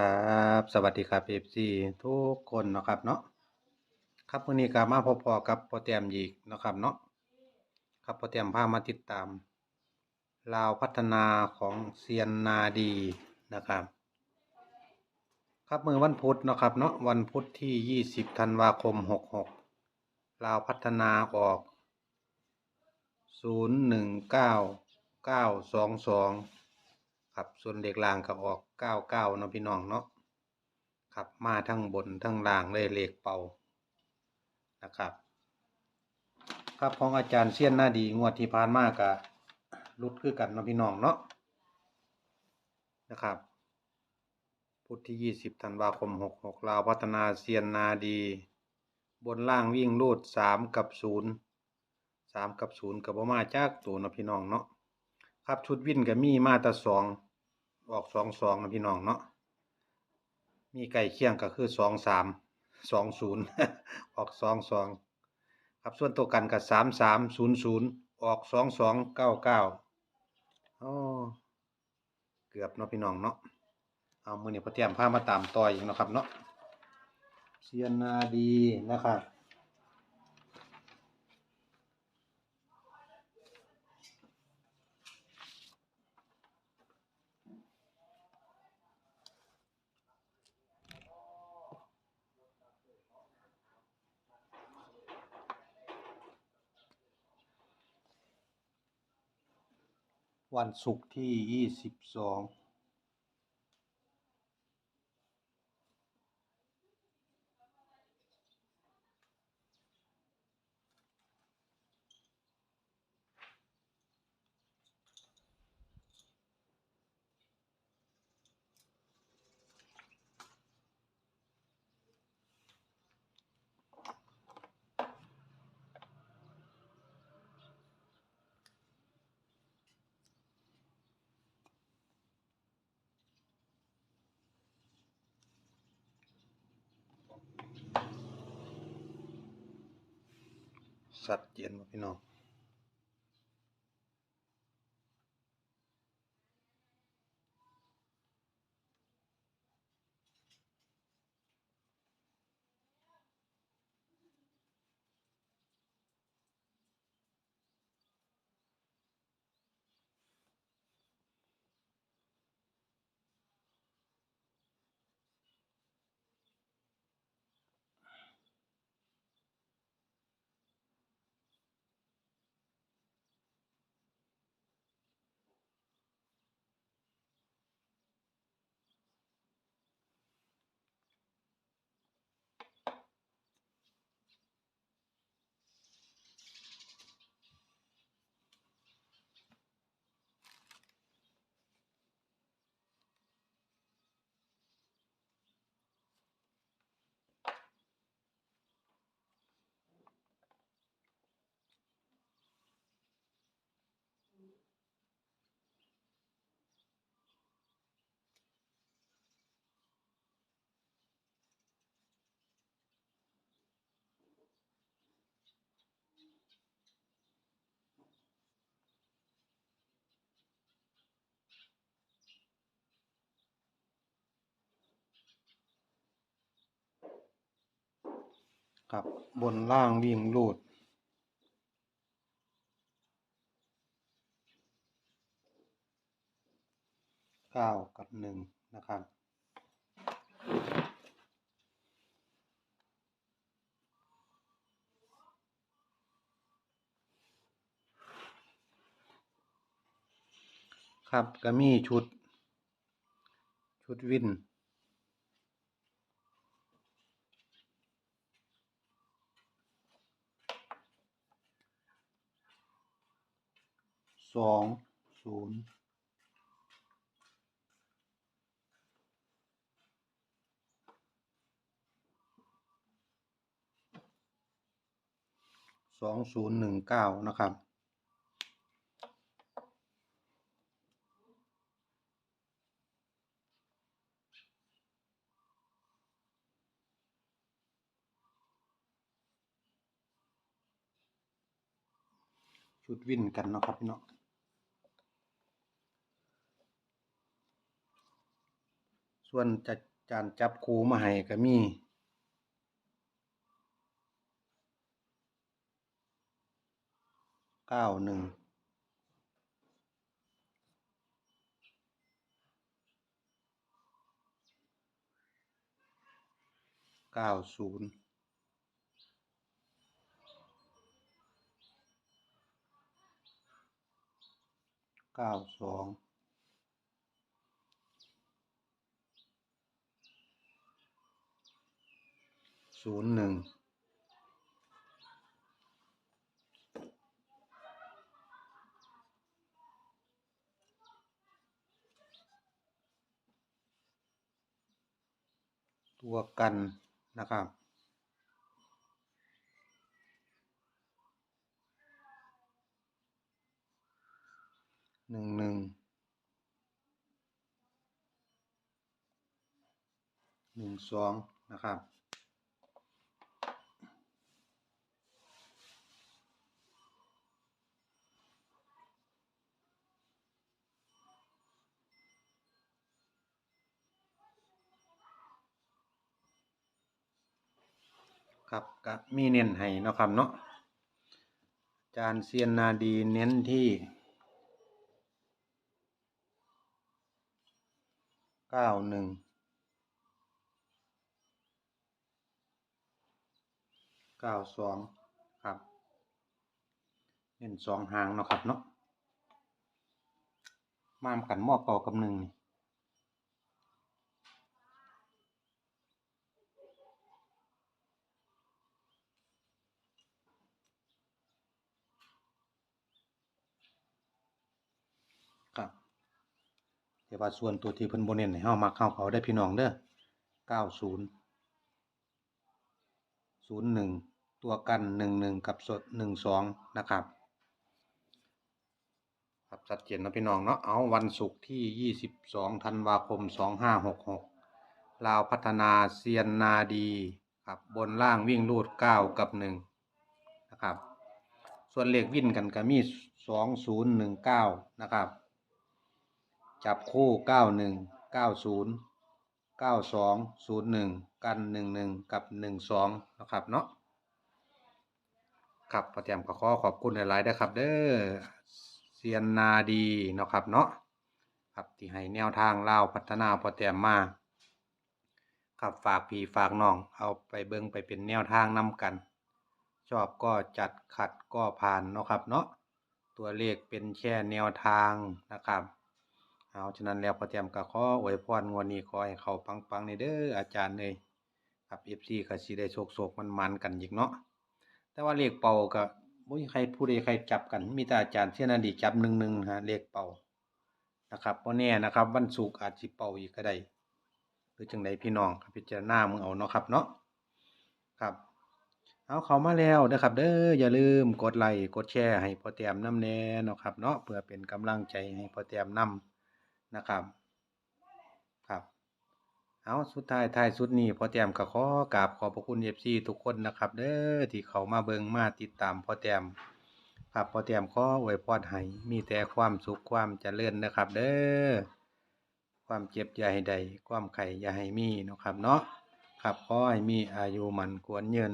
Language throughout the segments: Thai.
ครับ สวัสดีครับ FC ทุกคนนะครับเนาะครับวันนี้ก็มาพบพอกับโปรแตมอีกนะครับเนาะครับโปรแตมพามาติดตามลาวพัฒนาของเซียนนาดีนะครับ ครับมือวันพุธนะครับเนาะวันพุธที่ 20ธันวาคม 66ลาวพัฒนาออก 019922 ครับส่วนเด็กลางก็ออก เก้าเก้าเนาะพี่น้องเนาะครับมาทั้งบนทั้งล่างเลยเลขเป่านะครับ ครับของอาจารย์เซียนหน้าดีงวดที่ผ่านมากะรุดคือกันเนาะพี่น้องเนาะนะครับพุธที่ยี่สิบธันวาคมหกหกลาวพัฒนาเซียนนาดี บนล่างวิ่งรูดสามกับศูนย์สามกับศูนย์กับบ่มาจากตัวเนาะพี่น้องเนาะครับชุดวิ่นกับมีมาแต่สอง ออกสองสองนะพี่น้องเนาะมีไก่เคียงก็คือสองสามสองศูนย์ออกสองสองครับส่วนตัวกันกับสามสามศูนย์ศูนย์ออกสองสองเก้าเก้าโอ้เกือบเนาะพี่น้องเนาะเอามือเนี่ยพอเตรียมผ้ามาตามต่ออีกเนะครับเนาะเซียนนาดีนะครับ วันศุกร์ที่ 22 สัดเจนพี่น้อง ครับ บนล่างวิ่งรูด เก้ากับหนึ่งนะครับ ครับก็มีชุด ชุดวิน สองศูนย์สองศูนย์หนึ่งเก้านะครับ ชุดวิ่นกันนะครับพี่เนาะ ส่วนจะจานจับคูมาให้ก็มีเก้าหนึ่งเก้าศูนย์เก้าสอง ศูนย์หนึ่งตัวกันนะครับหนึ่งหนึ่งหนึ่งสองนะครับ ครับก็มีเน้นให้นะครับเนาะจารย์เซียนนาดีเน้นที่เก้าหนึ่งเก้าสองครับ เน้นสองหางนะครับเนาะมามกันหม้อเก่ากับหนึ่งนี่ครับ แต่ว่าส่วนตัวที่เพิ่นบ่เน้นให้เฮามักเฮาเขาได้พี่น้องเด้อเก้าศูนย์ศูนย์หนึ่งตัวกันหนึ่งหนึ่งกับสดหนึ่งสองนะครับ ครับชัดเจนนะพี่น้องเนาะเอาวันศุกร์ที่22ธันวาคม2566ลาวพัฒนาเซียนนาดีครับบนล่างวิ่งรูด9กับ1นะครับ ส่วนเลขวิ่นกันก็มี2019นะครับ จับคู่91 90 92 01กัน11กับ12นะครับเนาะครับพอเตรียมก็ขอขอบคุณหลายๆนะครับ เด้อเซียนนาดีเนาะครับเนาะครับที่ให้แนวทางเล่าพัฒนาพอเตรียมมาครับฝากพี่ฝากน้องเอาไปเบิ่งไปเป็นแนวทางนำกัน ชอบก็จัดขัดก็ผ่านเนาะครับเนาะตัวเลขเป็นแค่แนวทางนะครับ เอาฉะนั้นแล้วพอเตรียมก็ขออวยพรงวดนี้ขอให้เขาปังๆในเด้ออาจารย์เลยครับ FC ก็สิได้โชคๆมันๆกันอีกเนาะแต่ว่าเลขเป่าก็บ่มีใครผู้ใดใครจับกัน มีแต่อาจารย์เช่นอดีตจับหนึ่งหนึ่งฮะเลขเป่านะครับบ่แน่นะครับวันศุกร์อาจสิเป่าอีกก็ได้หรือจังใดพี่น้องครับพิจารณามึงเอาเนาะครับเนาะครับ เอาเข้ามาแล้วนะครับ เด้ออย่าลืมกดไลค์กดแชร์ให้พอแต้มน้ำแน่นะครับ เนาะเพื่อเป็นกำลังใจให้พอแต้มนำ นะครับ ครับ เอาสุดท้ายท้ายสุดนี้พอแต้มก็ขอกราบขอบพระคุณ FC ทุกคนนะครับ เด้อที่เขามาเบิ่งมาติดตามพอแต้มครับพอแต้มขออวยพรให้มีแต่ความสุขความเจริญนะครับ เด้อความเจ็บอย่าให้ใด ความไข่อย่าให้มีนะครับเนาะครับขอให้มีอายุมันควรยืน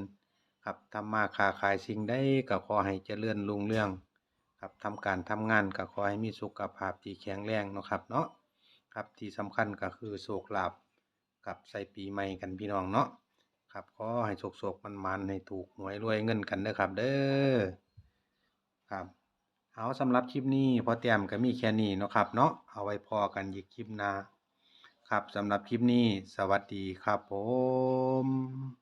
ครับทำมาค้าขายสิ่งใดก็ขอให้เจริญรุ่งเรือง ครับทำการทำงานก็ขอให้มีสุขภาพที่แข็งแรงนะครับเนาะครับที่สำคัญก็คือโชคลาภกับใส่ปีใหม่กันพี่น้องเนาะครับขอให้โศกๆมันๆให้ถูกหวยรวยเงินกันเด้อครับ เด้อครับเอาสำหรับคลิปนี้พอเตรียมก็มีแค่นี้เนาะครับเนาะเอาไว้พอกันอีกคลิปหน้าครับสำหรับคลิปนี้สวัสดีครับผม